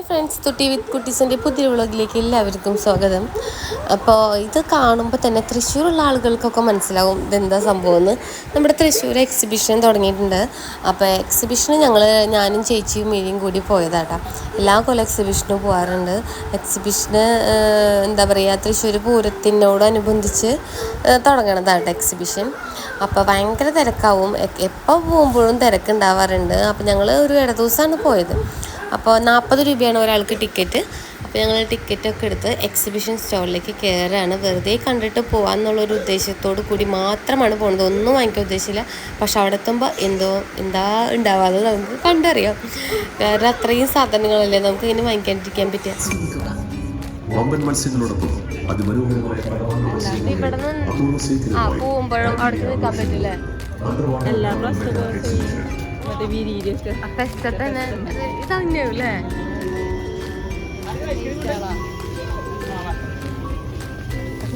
Hi friends തുട്ടി വിത്ത് കുട്ടീസിന്റെ പുതിയ വ്ളോഗിലേക്ക് എല്ലാവർക്കും സ്വാഗതം. അപ്പോൾ ഇത് കാണുമ്പോൾ തന്നെ തൃശ്ശൂരുള്ള ആളുകൾക്കൊക്കെ മനസ്സിലാവും ഇതെന്താ സംഭവം എന്ന് നമ്മുടെ തൃശ്ശൂർ എക്സിബിഷൻ തുടങ്ങിയിട്ടുണ്ട്. അപ്പോൾ എക്സിബിഷന് ഞങ്ങൾ ഞാനും ചേച്ചിയും മിഴിയും കൂടി പോയതാട്ടാ. എല്ലാ കൊല്ലം എക്സിബിഷനും പോകാറുണ്ട് എക്സിബിഷന് എന്താ പറയുക തൃശ്ശൂർ പൂരത്തിനോടനുബന്ധിച്ച് തുടങ്ങണതാട്ടോ എക്സിബിഷൻ അപ്പോൾ ഭയങ്കര തിരക്കാവും. എപ്പോൾ പോകുമ്പോഴും തിരക്കുണ്ടാവാറുണ്ട്. അപ്പോൾ ഞങ്ങൾ ഒരു ഇട ദിവസമാണ് പോയത്. അപ്പോൾ നാൽപ്പത് രൂപയാണ് ഒരാൾക്ക് ടിക്കറ്റ്. അപ്പോൾ ഞങ്ങൾ ടിക്കറ്റൊക്കെ എടുത്ത് എക്സിബിഷൻ സ്റ്റോളിലേക്ക് കയറുകയാണ് വെറുതെ കണ്ടിട്ട് പോകാമെന്നുള്ളൊരു ഉദ്ദേശത്തോടു കൂടി മാത്രമാണ് പോകുന്നത് ഒന്നും വാങ്ങിക്കാൻ ഉദ്ദേശിച്ചില്ല. പക്ഷെ അവിടെ എത്തുമ്പോൾ എന്തോ എന്താ ഉണ്ടാവാതെ നമുക്ക് കണ്ടറിയാം. കാരണം അത്രയും സാധനങ്ങളല്ലേ നമുക്ക് ഇങ്ങനെ വാങ്ങിക്കാണ്ടിരിക്കാൻ പറ്റുക. വമ്പൻ മത്സ്യങ്ങളോടൊപ്പം അതിമനോഹരമായ പോകുമ്പോഴും അവിടെ നിൽക്കാൻ പറ്റില്ലേ? എല്ലാ മറ്റേ വിരിയിലൊക്കെ ഫെസ്റ്റ് തന്നെ ഇതന്നെയല്ലേ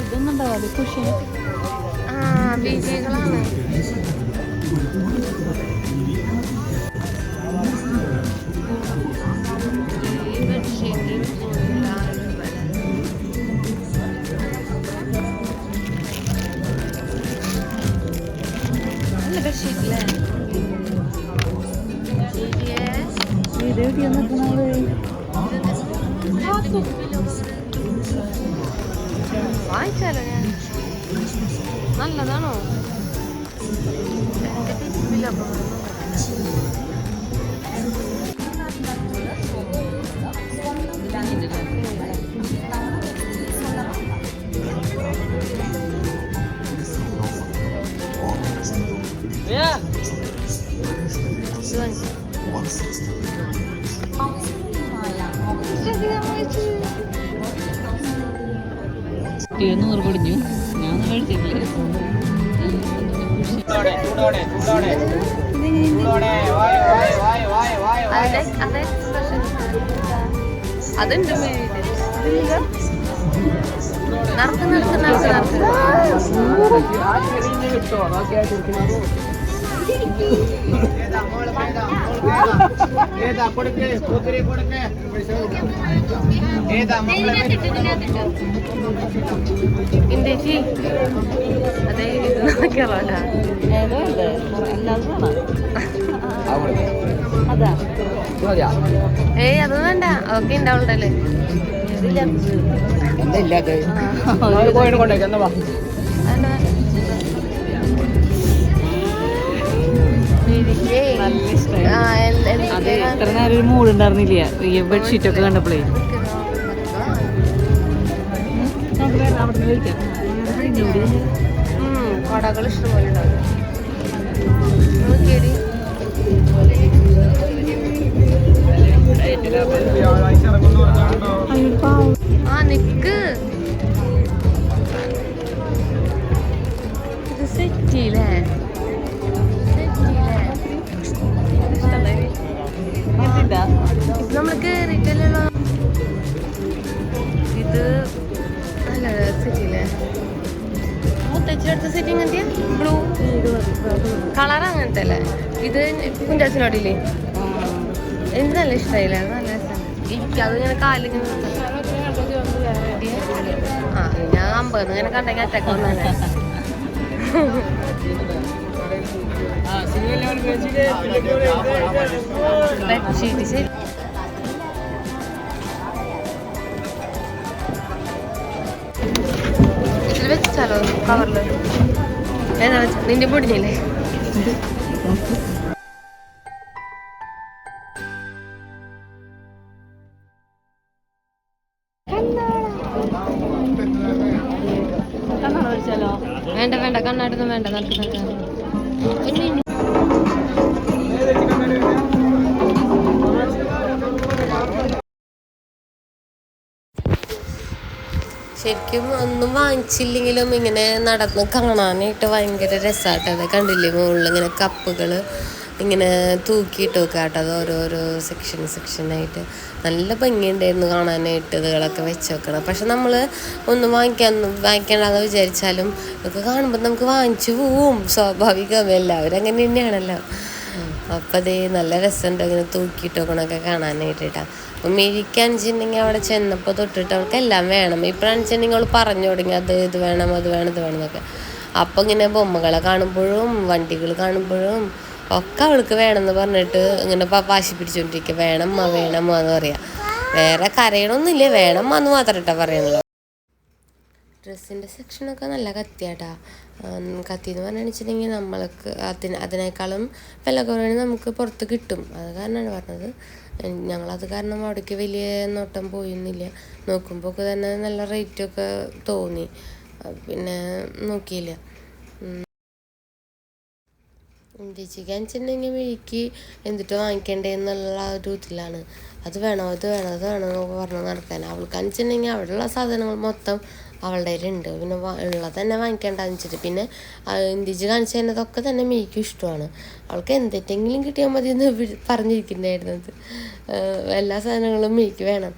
ഇതൊന്നും ഉണ്ടാവാതെ കുഷൻ ആ ബീജികളാണ് ഈ ബെഡ്ഷീറ്റ് ഫുള്ളാണ് Büyük yanakları. Tatlı. Vay canına. Nalladaano. Bismillah. Yeah. നൂറ് പൊടിഞ്ഞു ഞാൻ expression. അതുണ്ട്. നടക്ക് നടക്ക് നടക്ക് നടക്ക്. ഏതാ കൊടുക്കേ? കൂത്തിരി കൊടുക്ക്. ഏതാ മക്കളെ? ഇന്ത്യച്ചി അതെ ഇത് നോക്കിയാലോട്ടാ ഏതോ? ഉണ്ട് അല്ലാതെ അതാ. ഏയ് അത് വേണ്ട. അതൊക്കെ ഉണ്ടാവുള്ളല്ലേ എന്താ ഇല്ലാത്ത കൊണ്ടേക്ക് എന്നാ ഇഷ്ടമായി അത് ഇത്ര നേരം ഒരു മൂഡ് ഉണ്ടായിരുന്നില്ല ഈ ബെഡ്ഷീറ്റ് ഒക്കെ കണ്ടപ്പോഴേ കടകൾ ഇഷ്ടംപോലെ ഉണ്ടാവും ആ നിക്ക്. ഇത് സെറ്റിയില്ലേ ഇത്. നമ്മൾ കേറിയിട്ടല്ലോ ഇത് നല്ല സെറ്റിയില്ലേ മുത്തച്ഛനടുത്ത സെറ്റ് ഇങ്ങനത്തെ ബ്ലൂ കളർ അങ്ങനത്തെ അല്ലേ ഇത് കുഞ്ചാച്ചിനോടില്ലേ എനിക്ക് നല്ല ഇഷ്ടമായില്ല നല്ല അത് ഇങ്ങനെ കാലിങ്ങനെ ആ ഞാൻ അമ്പത് ഇങ്ങനെ കണ്ടെങ്കിൽ അറ്റക്ക് വന്നെ ബെഡ്ഷീറ്റ് ശരി ഇതിൽ വെച്ചാലോ കവറിൽ ഏതാ വെച്ച നിന്റെ പൊടിഞ്ഞില്ലേ വേണ്ട വേണ്ട. കണ്ണാട്ടൊന്നും വേണ്ട. നടക്ക് നടക്ക് പിന്നെ ശരിക്കും ഒന്നും വാങ്ങിച്ചില്ലെങ്കിലും ഇങ്ങനെ നടന്ന് കാണാനായിട്ട് ഭയങ്കര രസമായിട്ടത് കണ്ടില്ലേ? മുകളിൽ ഇങ്ങനെ കപ്പുകൾ ഇങ്ങനെ തൂക്കിയിട്ട് വെക്കുക കേട്ടോ. അത് ഓരോരോ സെക്ഷൻ സെക്ഷനായിട്ട് നല്ല ഭംഗിയുണ്ടായിരുന്നു കാണാനായിട്ട് ഇതുകളൊക്കെ വെച്ച് വെക്കണം. പക്ഷെ നമ്മൾ ഒന്നും വാങ്ങിക്കാൻ വാങ്ങിക്കേണ്ടതെന്ന് വിചാരിച്ചാലും ഇതൊക്കെ കാണുമ്പോൾ നമുക്ക് വാങ്ങിച്ചു പോവും. സ്വാഭാവികം. എല്ലാവരും അങ്ങനെ തന്നെയാണല്ലോ. അപ്പം അതേ നല്ല രസമുണ്ട് ഇങ്ങനെ തൂക്കിയിട്ടോക്കണൊക്കെ കാണാനായിട്ട് കേട്ടോ അപ്പം മിഴിക്കാണിച്ചിട്ടുണ്ടെങ്കിൽ അവിടെ ചെന്നപ്പോൾ തൊട്ടിട്ട് അവൾക്ക് എല്ലാം വേണം ഇപ്പോഴാണെന്നുവെച്ചിട്ടുണ്ടെങ്കിൽ അവൾ പറഞ്ഞു തുടങ്ങി അത് ഇത് വേണം അത് വേണം ഇത് വേണം എന്നൊക്കെ. അപ്പം ഇങ്ങനെ ബൊമ്മകളെ കാണുമ്പോഴും വണ്ടികൾ കാണുമ്പോഴും ഒക്കെ അവൾക്ക് വേണമെന്ന് പറഞ്ഞിട്ട് ഇങ്ങനെ വാശി പിടിച്ചുകൊണ്ടിരിക്കുക വേണം വേണം എന്ന് പറയാം. വേറെ കരയണമൊന്നുമില്ല വേണം എന്ന് മാത്രം കേട്ടോ ഡ്രസ്സിന്റെ സെക്ഷനൊക്കെ നല്ല കത്തിയാട്ടാ. കത്തി എന്ന് പറഞ്ഞിട്ടുണ്ടെങ്കിൽ നമ്മൾക്ക് അതിന് അതിനേക്കാളും വില കുറവാണ് നമുക്ക് പുറത്ത് കിട്ടും. അത് കാരണമാണ് പറഞ്ഞത്. ഞങ്ങളത് കാരണം അവിടേക്ക് വലിയ നോട്ടം പോയിരുന്നില്ല. നോക്കുമ്പോൾ ഒക്കെ തന്നെ നല്ല റേറ്റൊക്കെ തോന്നി. പിന്നെ നോക്കിയില്ല. ചേച്ചിക്ക് വെച്ചിട്ടുണ്ടെങ്കിൽ മിഴിക്ക് എന്തിട്ട് വാങ്ങിക്കണ്ടേ എന്നുള്ള ഒരു ഇതിലാണ്. അത് വേണോ അത് വേണോ അത് വേണോ എന്നൊക്കെ പറഞ്ഞ് നടക്കാൻ. അവൾക്ക് വെച്ചിട്ടുണ്ടെങ്കിൽ അവിടെയുള്ള സാധനങ്ങൾ മൊത്തം അവളുടെ ഉണ്ട്. പിന്നെ ഉള്ളത് തന്നെ വാങ്ങിക്കേണ്ടെന്ന് വെച്ചിട്ട് പിന്നെ ഇന്ത്യച്ച് കാണിച്ചു തന്നെ മീക്കും ഇഷ്ടമാണ്. അവൾക്ക് എന്തെങ്കിലും കിട്ടിയാൽ മതി എന്ന് പറഞ്ഞിരിക്കുന്നുണ്ടായിരുന്നത് എല്ലാ സാധനങ്ങളും മീക്ക് വേണം.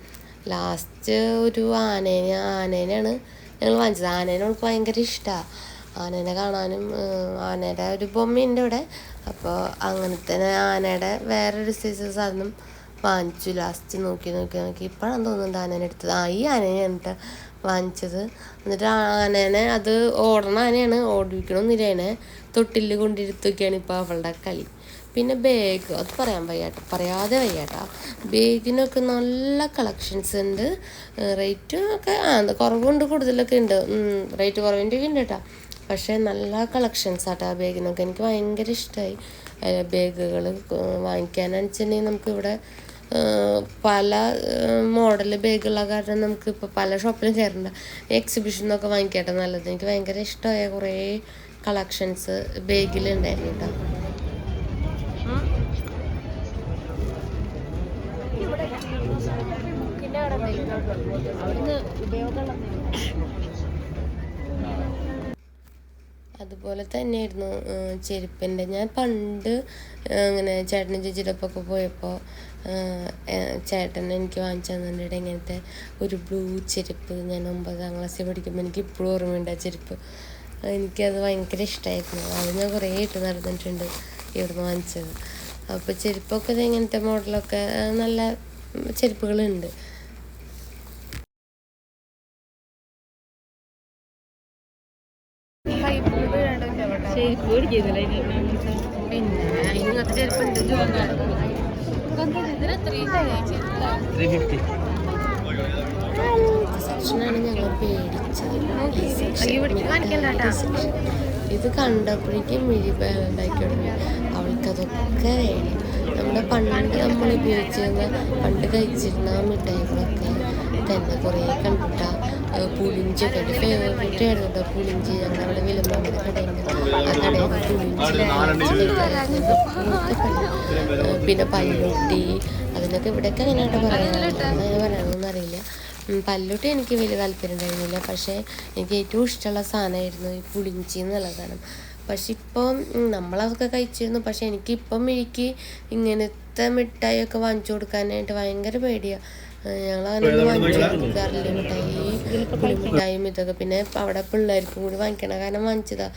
ലാസ്റ്റ് ഒരു ആനേനെ ആനേനെയാണ് ഞങ്ങൾ വാങ്ങിച്ചത്. ആനേനെ അവൾക്ക് ഭയങ്കര ഇഷ്ടമാണ് ആനേനെ കാണാനും ആനയുടെ ഒരു ബൊമ്മയുണ്ട് ഇവിടെ. അപ്പോൾ അങ്ങനെ തന്നെ ആനയുടെ വേറൊരു സൈസ് സാധനം വാങ്ങിച്ചു. ലാസ്റ്റ് നോക്കി നോക്കി നോക്കി. ഇപ്പോഴാണ് തോന്നുന്നുണ്ട് ആനേനെ എടുത്തത്. ആ ഈ ആനേനെ എന്നിട്ട് വാങ്ങിച്ചത്. എന്നിട്ട് ആനേനെ അത് ഓടണ ആനയാണ് ഓടിക്കണമെന്നില്ല അതിനെ തൊട്ടിൽ കൊണ്ടിരുത്തൊക്കെയാണ് ഇപ്പോൾ അവളുടെ കളി. പിന്നെ ബാഗ് അത് പറയാൻ വയ്യാട്ട പറയാതെ വയ്യാട്ട. ബാഗിനൊക്കെ നല്ല കളക്ഷൻസ് ഉണ്ട്. റേറ്റും ഒക്കെ ആ കുറവുണ്ട് കൂടുതലൊക്കെ ഉണ്ട്. റേറ്റ് കുറവിന്റെ ഒക്കെ ഉണ്ട് കേട്ടോ പക്ഷേ നല്ല കളക്ഷൻസ് ആട്ടോ ആ ബാഗിനൊക്കെ എനിക്ക് ഭയങ്കര ഇഷ്ടമായി ബാഗുകൾ വാങ്ങിക്കാനാണെന്ന് വെച്ചിട്ടുണ്ടെങ്കിൽ നമുക്കിവിടെ പല മോഡൽ ബാഗുള്ള കാരണം നമുക്ക് ഇപ്പോൾ പല ഷോപ്പിലും കയറണ്ട എന്നൊക്കെ വാങ്ങിക്കട്ടെ നല്ലത്. എനിക്ക് ഭയങ്കര ഇഷ്ടമായ കുറേ കളക്ഷൻസ് ബാഗിലുണ്ടായിരുന്നു കേട്ടോ അതുപോലെ തന്നെയായിരുന്നു ചെരുപ്പിന്റെ. ഞാൻ പണ്ട് ഇങ്ങനെ ചേട്ടനും ചേച്ചിയുടെ പോയപ്പോൾ ചേട്ടൻ എനിക്ക് വാങ്ങിച്ചു തന്നിട്ടുണ്ട് ഇങ്ങനത്തെ ഒരു ബ്ലൂ ചെരുപ്പ് ഞാൻ ഒമ്പതാം ക്ലാസ്സിൽ പഠിക്കുമ്പോൾ എനിക്ക് ഇപ്പോഴും ഓർമ്മയുണ്ട് ആ ചെരുപ്പ്. എനിക്കത് ഭയങ്കര ഇഷ്ടമായിരുന്നു. അത് ഞാൻ കുറേ ഇട്ട് നടന്നിട്ടുണ്ട് ഇവിടുന്ന് വാങ്ങിച്ചത്. അപ്പോൾ ചെരുപ്പൊക്കെ ഇങ്ങനത്തെ മോഡലൊക്കെ നല്ല ചെരുപ്പുകളുണ്ട്. പിന്നെ ഇങ്ങനത്തെ ചെരുപ്പുണ്ട് സെക്ഷനാണ് ഞങ്ങൾ പേടിച്ചത്. ഈ section, മിഠായിയുടെ section. ഇത് കണ്ടപ്പോഴേക്കും മിഴി ഉണ്ടാക്കി അവൾക്കതൊക്കെ വേണം നമ്മുടെ പണ്ട് നമ്മൾ ഉപയോഗിച്ചിരുന്ന പണ്ട് കഴിച്ചിരുന്ന മിഠായികളൊക്കെ തന്നെ കുറേ കണ്ടിട്ട പുളിഞ്ചൊക്കെ എന്റെ കേട്ടോ. പുളിഞ്ചി ഞങ്ങൾ അവിടെ പുളിഞ്ചി പിന്നെ പല്ലുട്ടി അതിനൊക്കെ ഇവിടെയൊക്കെ അങ്ങനെയായിട്ട് പറയുന്നത് അങ്ങനെ പല്ലുട്ടി എനിക്ക് വലിയ താല്പര്യം ഉണ്ടായിരുന്നില്ല. പക്ഷേ എനിക്ക് ഏറ്റവും ഇഷ്ടമുള്ള സാധനമായിരുന്നു ഈ പുളിഞ്ചി എന്നുള്ള സാധനം പക്ഷെ ഇപ്പം നമ്മളതൊക്കെ കഴിച്ചിരുന്നു. പക്ഷെ എനിക്കിപ്പം എനിക്ക് ഇങ്ങനത്തെ മിഠായിയൊക്കെ വാങ്ങിച്ചു കൊടുക്കാനായിട്ട് ഭയങ്കര പേടിയാണ് ഞങ്ങൾ അങ്ങനെ വാങ്ങിച്ചു കൊടുക്കാറില്ല മിഠായി പുളിമിഠായും ഇതൊക്കെ. പിന്നെ അവിടെ പിള്ളേർക്കും കൂടി വാങ്ങിക്കണ. കാരണം വാങ്ങിച്ചതാ.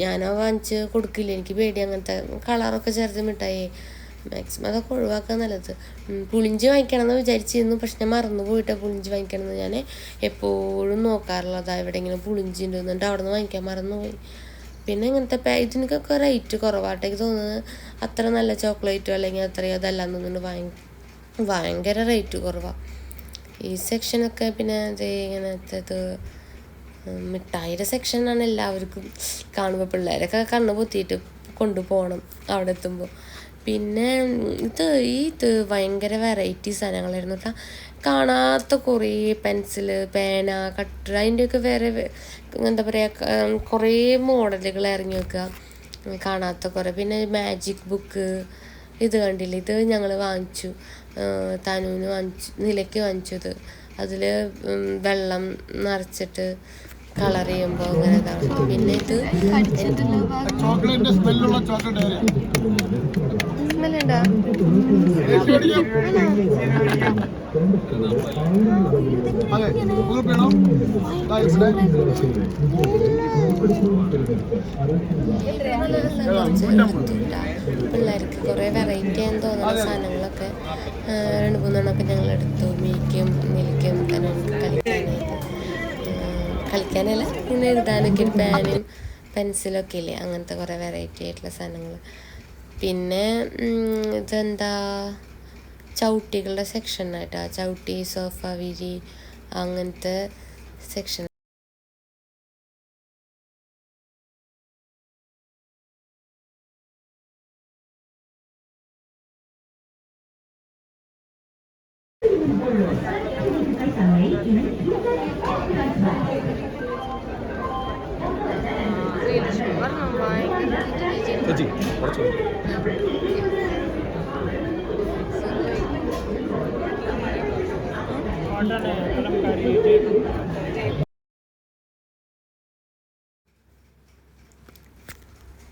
ഞാനാ വാങ്ങിച്ച് കൊടുക്കില്ല. എനിക്ക് പേടി അങ്ങനത്തെ കളറൊക്കെ ചേർത്ത് മിഠായി. മാക്സിമം അതൊക്കെ ഒഴിവാക്കാൻ നല്ലത്. പുളിഞ്ചി വാങ്ങിക്കണം എന്ന് വിചാരിച്ചിരുന്നു. പക്ഷെ ഞാൻ മറന്നു പോയിട്ടാ പുളിഞ്ചി വാങ്ങിക്കണമെന്ന് ഞാൻ എപ്പോഴും നോക്കാറുള്ളതാ. എവിടെയെങ്കിലും പുളിഞ്ചി ഉണ്ടെന്നുണ്ട് അവിടെ നിന്ന് വാങ്ങിക്കാൻ മറന്നുപോയി. പിന്നെ ഇങ്ങനത്തെ ഇതിനൊക്കെ റേറ്റ് കുറവാട്ടെ എനിക്ക് തോന്നുന്നത് അത്ര നല്ല ചോക്ലേറ്റോ അല്ലെങ്കിൽ അത്രയും അതല്ലാന്ന് തോന്നുന്നുണ്ട് ഭയ ഭയങ്കര റേറ്റ് കുറവാണ് ഈ സെക്ഷനൊക്കെ പിന്നെ ഇങ്ങനത്തേത് മിഠായിയുടെ സെക്ഷനാണ് എല്ലാവർക്കും കാണുമ്പോൾ പിള്ളേരൊക്കെ കണ്ണ് പൊത്തിയിട്ട് കൊണ്ടുപോകണം അവിടെ എത്തുമ്പോൾ പിന്നെ ഇത് ഈ ഇത് ഭയങ്കര വെറൈറ്റി സാധനങ്ങളായിരുന്നു കേട്ടോ കാണാത്ത കുറേ പെൻസിൽ പേന കട്ടർ അതിന്റെയൊക്കെ വേറെ എന്താ പറയുക കുറേ മോഡലുകൾ ഇറങ്ങി വെക്കുക കാണാത്ത കുറേ. പിന്നെ മാജിക് ബുക്ക് ഇത് കണ്ടില്ല? ഇത് ഞങ്ങൾ വാങ്ങിച്ചു. തനുവിന് വാങ്ങിച്ചു നിലയ്ക്ക് വാങ്ങിച്ചത്. അതിൽ വെള്ളം നിറച്ചിട്ട് കളർ ചെയ്യുമ്പോൾ അങ്ങനെ ഇതാവും. പിന്നെ ഇത് പിള്ളേർക്ക് കുറേ വെറൈറ്റി ആണെന്ന് തോന്നുന്ന സാധനങ്ങളൊക്കെ. രണ്ട് മൂന്നെണ്ണമൊക്കെ ഞങ്ങൾ എടുത്തു മീക്കും മിൽക്കും തന്നെ കളിക്കാനായിട്ട് കളിക്കാനല്ല ഇങ്ങനെ എഴുതാനൊക്കെ ഒരു പാനും പെൻസിലൊക്കെ ഇല്ലേ? അങ്ങനത്തെ കുറേ വെറൈറ്റി ആയിട്ടുള്ള സാധനങ്ങൾ പിന്നെ ഇതെന്താ? ചവിട്ടികളുടെ സെക്ഷനായിട്ടാണ് ചവിട്ടി സോഫ വിരി അങ്ങനത്തെ സെക്ഷൻ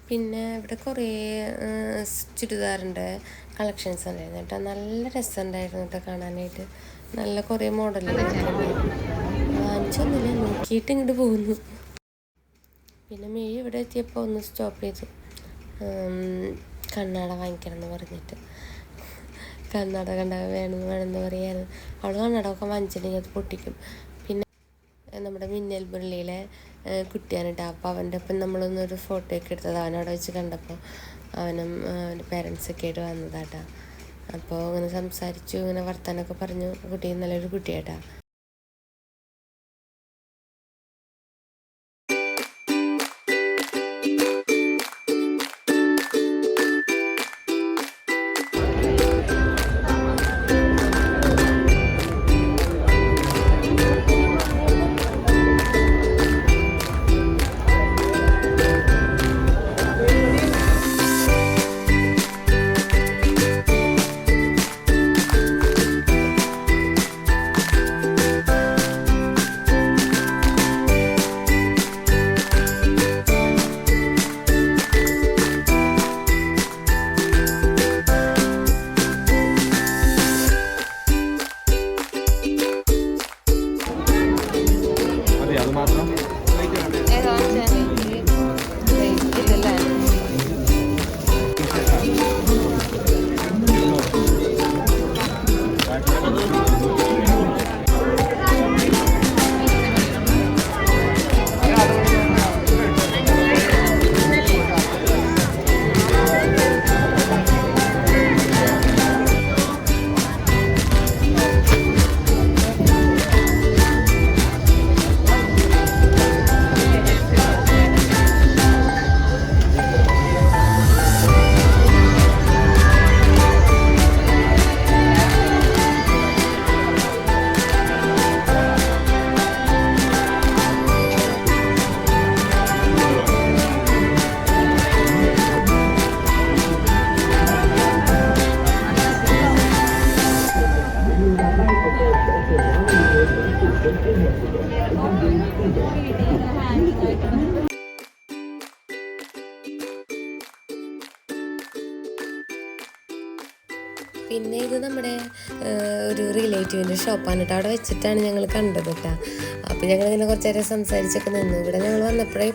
പിന്നെ ഇവിടെ കുറേ ചുരിദാറിന്റെ കളക്ഷൻസ് ഉണ്ടായിരുന്നു കേട്ടോ. നല്ല രസമുണ്ടായിരുന്നു കേട്ടോ കാണാനായിട്ട്. നല്ല കുറേ മോഡലുകളൊക്കെ വാങ്ങിച്ചൊന്നുമില്ല നോക്കിയിട്ട് ഇങ്ങോട്ട് പോകുന്നു. പിന്നെ മെയ് ഇവിടെ എത്തിയപ്പോൾ ഒന്ന് സ്റ്റോപ്പ് ചെയ്തു. കണ്ണാട വാങ്ങിക്കണം എന്ന് പറഞ്ഞിട്ട്. കണ്ണാട കണ്ട വേണമെന്ന് വേണമെന്ന് പറയാൻ. അവൾ കർണാടകമൊക്കെ വാങ്ങിച്ചിട്ടുണ്ടെങ്കിൽ അത് പൊട്ടിക്കും. പിന്നെ നമ്മുടെ മിന്നൽ ഏഹ് കുട്ടിയാണ് കേട്ടോ അപ്പോൾ അവന്റെ ഒപ്പം നമ്മളൊന്നൊരു ഫോട്ടോ ഒക്കെ എടുത്തത്. അവനവിടെ വെച്ച് കണ്ടപ്പോൾ അവനും അവന്റെ പേരൻസൊക്കെ ആയിട്ട് വന്നതാട്ടാ അപ്പോൾ ഇങ്ങനെ സംസാരിച്ചു ഇങ്ങനെ വർത്താനമൊക്കെ പറഞ്ഞു. കുട്ടി നല്ലൊരു കുട്ടിയാട്ടാ കേട്ടോ അവിടെ വെച്ചിട്ടാണ് ഞങ്ങൾ കണ്ടത് കേട്ടോ. അപ്പോൾ ഞങ്ങൾ ഇങ്ങനെ കുറച്ച് നേരം സംസാരിച്ചൊക്കെ നിന്നു. ഇവിടെ ഞങ്ങൾ വന്നപ്പോഴേ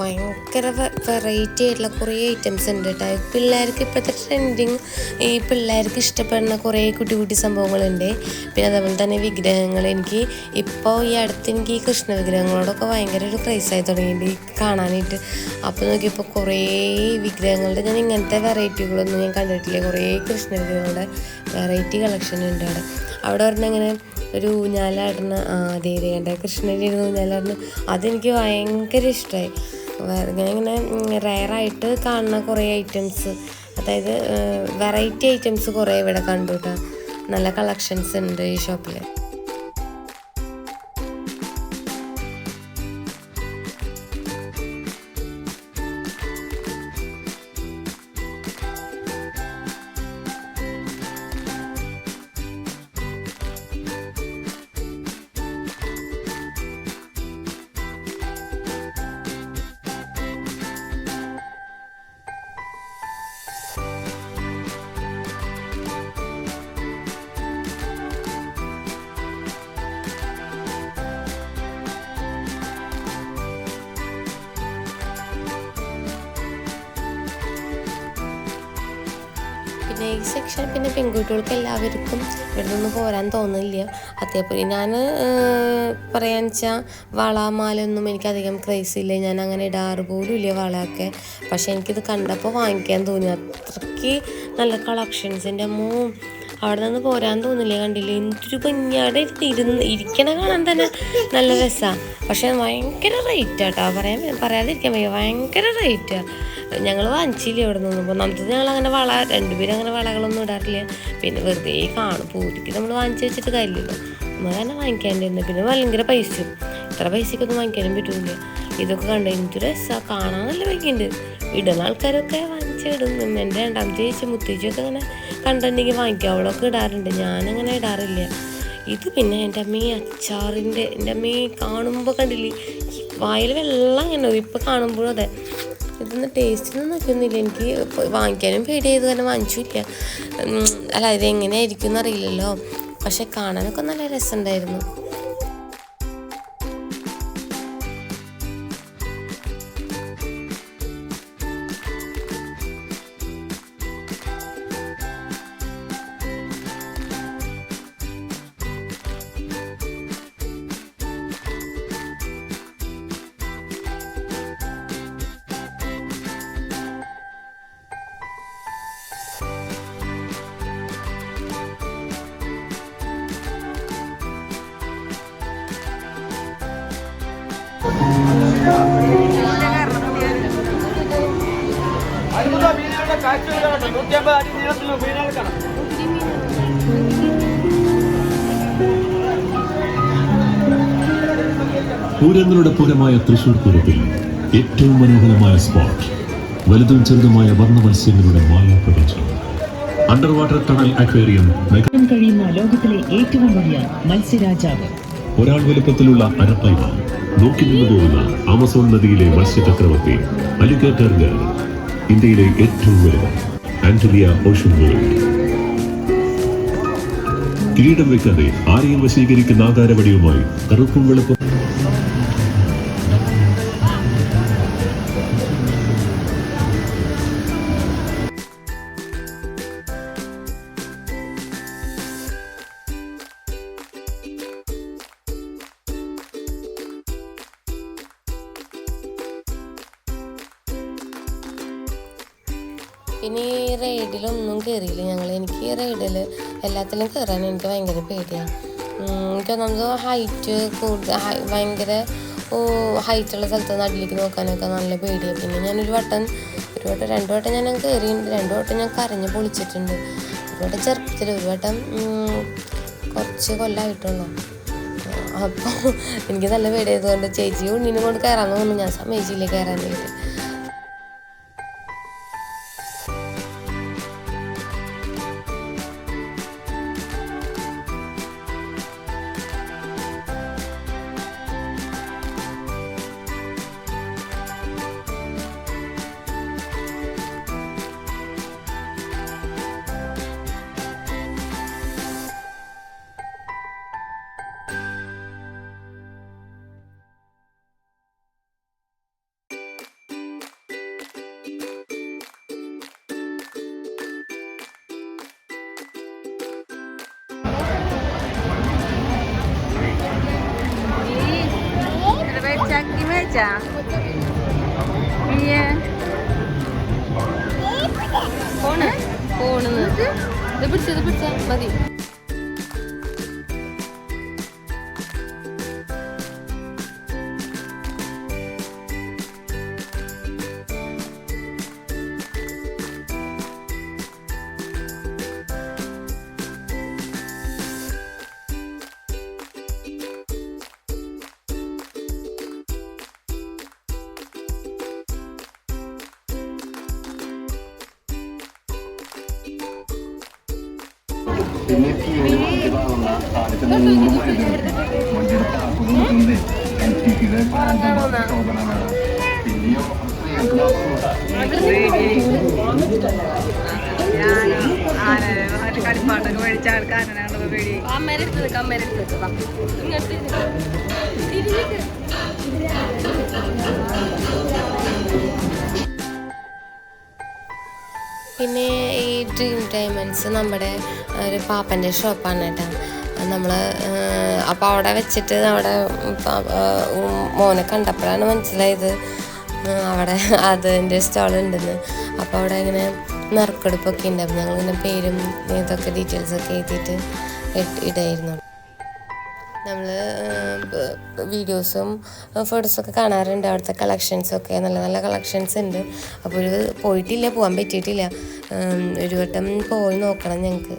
ഭയങ്കര വെറൈറ്റി ആയിട്ടുള്ള കുറേ ഐറ്റംസ് ഉണ്ട് കേട്ടോ. പിള്ളേർക്ക് ഇപ്പോഴത്തെ ട്രെൻഡിങ് ഈ പിള്ളേർക്ക് ഇഷ്ടപ്പെടുന്ന കുറേ കുട്ടി കുട്ടി സംഭവങ്ങളുണ്ട്. പിന്നെ അതേപോലെ തന്നെ വിഗ്രഹങ്ങൾ. എനിക്ക് ഇപ്പോൾ ഈ അടുത്ത് എനിക്ക് ഈ കൃഷ്ണ വിഗ്രഹങ്ങളോടൊക്കെ ഭയങ്കര ഒരു ക്രൈസായി തുടങ്ങിയിട്ട് ഈ കാണാനായിട്ട്. അപ്പോൾ നോക്കിയപ്പോൾ കുറേ വിഗ്രഹങ്ങളുടെ ഞാൻ ഇങ്ങനത്തെ വെറൈറ്റികളൊന്നും ഞാൻ കണ്ടിട്ടില്ല. കുറേ കൃഷ്ണ വിഗ്രഹങ്ങളുടെ വെറൈറ്റി കളക്ഷൻ ഉണ്ട് അവിടെ. അവിടെ പറഞ്ഞ ഇങ്ങനെ ഒരു ഊഞ്ഞാലാടുന്ന ആ കൃഷ്ണന്റെ കണ്ട കൃഷ്ണനിരുന്ന് ഊഞ്ഞാലാടുന്ന അതെനിക്ക് ഭയങ്കര ഇഷ്ടമായി ഞാൻ ഇങ്ങനെ റയറായിട്ട് കാണുന്ന കുറേ ഐറ്റംസ് അതായത് വെറൈറ്റി ഐറ്റംസ് കുറേ ഇവിടെ കണ്ടു കേട്ടോ. നല്ല കളക്ഷൻസ് ഉണ്ട് ഈ ഷോപ്പിൽ പിന്നെ ഈ സെക്ഷൻ പിന്നെ പെൺകുട്ടികൾക്ക് എല്ലാവർക്കും ഇവിടെ നിന്ന് പോരാൻ തോന്നില്ല അതേപോലെ ഞാൻ പറയാൻ വെച്ചാൽ വള മാലൊന്നും എനിക്കധികം ക്രൈസ് ഇല്ല. ഞാൻ അങ്ങനെ ഇടാറ് പോലും ഇല്ല വളയൊക്കെ. പക്ഷെ എനിക്കിത് കണ്ടപ്പോൾ വാങ്ങിക്കാൻ തോന്നി. അത്രയ്ക്ക് നല്ല കളക്ഷൻസിന്റെ മൂ അവിടെ നിന്ന് പോരാൻ തോന്നില്ല കണ്ടില്ല? എന്തൊരു ഭംഗിയാടെ ഇരുന്ന് ഇരിക്കണ കാണാൻ തന്നെ നല്ല രസമാണ് പക്ഷെ ഭയങ്കര റേറ്റ് ആട്ടോ. പറയാൻ പറയാതിരിക്കാൻ വയ്യ. ഭയങ്കര റേറ്റാ ഞങ്ങൾ വാങ്ങിച്ചില്ല ഇവിടെ നിന്ന് ഒന്നാമത്തത് ഞങ്ങൾ അങ്ങനെ വള രണ്ടുപേരും അങ്ങനെ വളകളൊന്നും ഇടാറില്ല. പിന്നെ വെറുതെ കാണും. പൂരിക്ക് നമ്മൾ വാങ്ങിച്ചു വെച്ചിട്ട് കാര്യമില്ലല്ലോ. നമ്മൾ തന്നെ വാങ്ങിക്കാണ്ടിരുന്നു പിന്നെ ഭയങ്കര പൈസയും. ഇത്ര പൈസക്കൊന്നും വാങ്ങിക്കാനും പറ്റൂല. ഇതൊക്കെ കണ്ടു എനിക്ക് രസമാണ് കാണാൻ നല്ല ഭംഗിയുണ്ട്. ഇടുന്ന ആൾക്കാരൊക്കെ വാങ്ങിച്ചിടും എന്റെ രണ്ടാമത്തെ ചേച്ചി മുത്തേച്ചിയൊക്കെ അങ്ങനെ കണ്ടിട്ടുണ്ടെങ്കിൽ വാങ്ങിക്കും. അവളൊക്കെ ഇടാറുണ്ട്. ഞാനങ്ങനെ ഇടാറില്ല. ഇത് പിന്നെ എന്റെ അമ്മ അച്ചാറിന്റെ എന്റെ അമ്മ കാണുമ്പോൾ കണ്ടില്ലേ? വായിൽ വെള്ളം ഇങ്ങനെ ഇപ്പം കാണുമ്പോഴും അതെ. ഇതൊന്നും ടേസ്റ്റിനൊന്നും നോക്കുന്നില്ല എനിക്ക് വാങ്ങിക്കാനും പേടി ചെയ്ത് കാരണം വാങ്ങിച്ചില്ല. അല്ല ഇത് എങ്ങനെയായിരിക്കും എന്നറിയില്ലല്ലോ. പക്ഷെ കാണാനൊക്കെ നല്ല രസമുണ്ടായിരുന്നു. അറുപത് മീനുകളുടെ കാഴ്ച കേട്ടോ നൂറ്റമ്പത് അടി നീളത്തിലുള്ള മീനുകൾ കാണാം പൂരങ്ങളുടെ പൂരമായ തൃശൂർ പൂരത്തിൽ ഏറ്റവും മനോഹരമായ സ്പോട്ട് വലുതും ചെറുതുമായ വർണ മത്സ്യങ്ങളുടെ മായാപ്രപഞ്ചം അണ്ടർ വാട്ടർ ടണൽ അക്വേറിയം കഴിയുന്ന ലോകത്തിലെ ഏറ്റവും വലിയ മത്സ്യരാജാവ്. ഒരാൾ വലുപ്പത്തിലുള്ള അരപ്പൈവ നോക്കി നിന്നു പോകുന്ന ആമസോൺ നദിയിലെ മത്സ്യചക്രവർത്തി അലിഗേറ്റർ ഇന്ത്യയിലെ ഏറ്റവും വലുത് ആന്റലിയ ഓഷൻ വേൾഡ് കിരീടം വെക്കാതെ ആരെയും വശീകരിക്കുന്ന ആകാരവടിയുമായി കറുപ്പും വെളുപ്പും ഹൈറ്റ് കൂടുതൽ ഭയങ്കര ഹൈറ്റുള്ള സ്ഥലത്ത് നടിലേക്ക് നോക്കാനൊക്കെ നല്ല പേടിയാണ് പിന്നെ ഞാനൊരു വട്ടം ഒരു വട്ടം രണ്ട് വട്ടം ഞാൻ കയറിയിട്ടുണ്ട്. രണ്ട് വട്ടം ഞാൻ കരഞ്ഞ് പൊളിച്ചിട്ടുണ്ട്. ഒരു വട്ടം ചെറുപ്പത്തിൽ ഒരു വട്ടം കുറച്ച് കൊല്ലമായിട്ടുള്ളൂ അപ്പോൾ എനിക്ക് നല്ല പേടിയായതുകൊണ്ട് ചേച്ചി ഉണ്ണിനെ കൊണ്ട് കയറാൻ തോന്നുന്നു. ഞാൻ സമ്മതിച്ചില്ല കയറാനായിട്ട് ചക്കി മേച്ചാ ഫോണ്? ഫോണ്. ഇത് പിടിച്ച മതി കളിപ്പാട്ടൊക്കെ മേടിച്ച ആൾക്ക് ആനനാണല്ലോ പേടി കമ്മരെടുത്ത് കമ്മരത്ത് പിന്നെ ഡ്രീം ഡയമണ്ട്സ് നമ്മുടെ ഒരു പാപ്പന്റെ ഷോപ്പാണ് കേട്ടോ. നമ്മൾ അപ്പോൾ അവിടെ വെച്ചിട്ട് അവിടെ മോനെ കണ്ടപ്പോഴാണ് മനസ്സിലായത്. അവിടെ അതിന്റെ സ്റ്റോളുണ്ടെന്ന്. അപ്പോൾ അവിടെ ഇങ്ങനെ നറുക്കെടുപ്പൊക്കെ ഞങ്ങൾ ഞങ്ങളിങ്ങനെ പേരും ഇതൊക്കെ ഡീറ്റെയിൽസൊക്കെ എഴുതിയിട്ട് ഇടായിരുന്നു. നമ്മൾ വീഡിയോസും ഫോട്ടോസൊക്കെ കാണാറുണ്ട്. അവിടുത്തെ കളക്ഷൻസൊക്കെ നല്ല നല്ല കളക്ഷൻസ് ഉണ്ട്. അപ്പോൾ പോയിട്ടില്ല പോകാൻ പറ്റിയിട്ടില്ല. ഒരു വട്ടം പോയി നോക്കണം ഞങ്ങൾക്ക്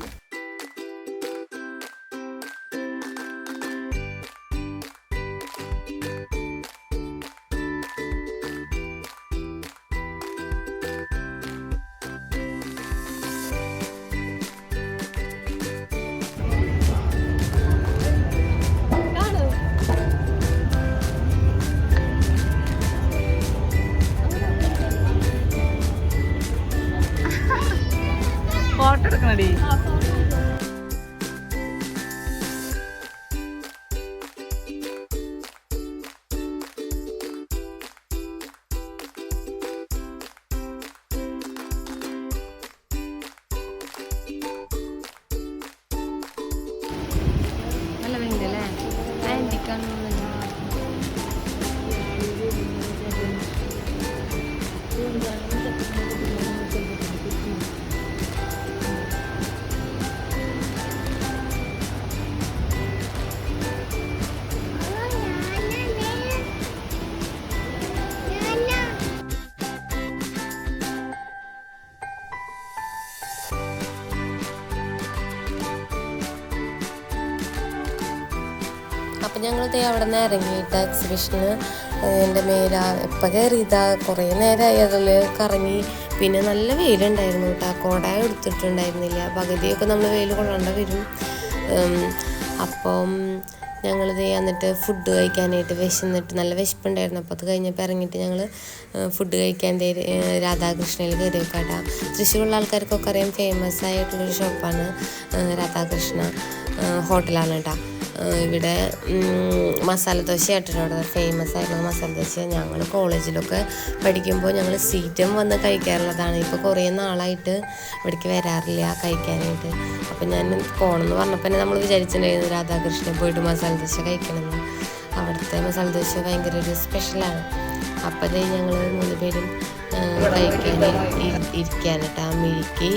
ഞങ്ങൾ ദേ അവിടെ നിന്ന് ഇറങ്ങിയിട്ട് എക്സിബിഷന് എന്റെ മേല എപ്പോൾ കയറിയതാ കുറേ നേരമായി അതിൽ കറങ്ങി. പിന്നെ നല്ല വെയിലുണ്ടായിരുന്നു കേട്ടോ. കോട എടുത്തിട്ടുണ്ടായിരുന്നില്ല. പകുതിയൊക്കെ നമ്മൾ വെയിൽ കൊള്ളേണ്ട വരും. അപ്പം ഞങ്ങൾ ഇത് എന്നിട്ട് ഫുഡ് കഴിക്കാനായിട്ട് വിശന്നിട്ട് നല്ല വിശപ്പുണ്ടായിരുന്നു. അപ്പോൾ അത് കഴിഞ്ഞപ്പോൾ ഇറങ്ങിയിട്ട് ഞങ്ങൾ ഫുഡ് കഴിക്കാൻ രാധാകൃഷ്ണയിൽ കയറി വെക്കാട്ടാ തൃശ്ശൂരുള്ള ആൾക്കാർക്കൊക്കെ അറിയാം ഫേമസ് ആയിട്ടുള്ളൊരു ഷോപ്പാണ് രാധാകൃഷ്ണ ഹോട്ടലാണ് കേട്ടോ. ഇവിടെ മസാല ദോശ ആയിട്ടാണ് അവിടെ ഫേമസ് ആയിട്ടുള്ള മസാല ദോശ. ഞങ്ങൾ കോളേജിലൊക്കെ പഠിക്കുമ്പോൾ ഞങ്ങൾ സീറ്റം വന്ന് കഴിക്കാറുള്ളതാണ്. ഇപ്പോൾ കുറേ നാളായിട്ട് ഇവിടേക്ക് വരാറില്ല കഴിക്കാനായിട്ട്. അപ്പം ഞാൻ പോകണമെന്ന് പറഞ്ഞപ്പോൾ തന്നെ നമ്മൾ വിചാരിച്ചിട്ടുണ്ടായിരുന്നു രാധാകൃഷ്ണൻ പോയിട്ട് മസാല ദോശ കഴിക്കണമെന്ന് അവിടുത്തെ മസാല ദോശ ഭയങ്കര ഒരു സ്പെഷ്യലാണ് അപ്പോൾ അതേ ഞങ്ങൾ മൂന്ന് പേരും കഴിക്കാൻ ഇരിക്കാനായിട്ട് ആ മിഴിക്ക്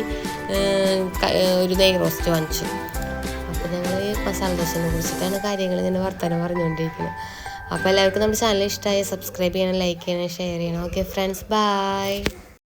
ഒരു നെയ് റോസ്റ്റ് വാങ്ങിച്ചു. അപ്പോൾ ഞങ്ങൾ മസാല ദോശനെ കുറിച്ചിട്ടാണ് കാര്യങ്ങൾ ഇങ്ങനെ വർത്തമാനം പറഞ്ഞുകൊണ്ടിരിക്കുന്നത്. അപ്പോൾ എല്ലാവർക്കും നമ്മുടെ ചാനൽ ഇഷ്ടമായി സബ്സ്ക്രൈബ് ചെയ്യണം ലൈക്ക് ചെയ്യണം ഷെയർ ചെയ്യണം. Okay friends bye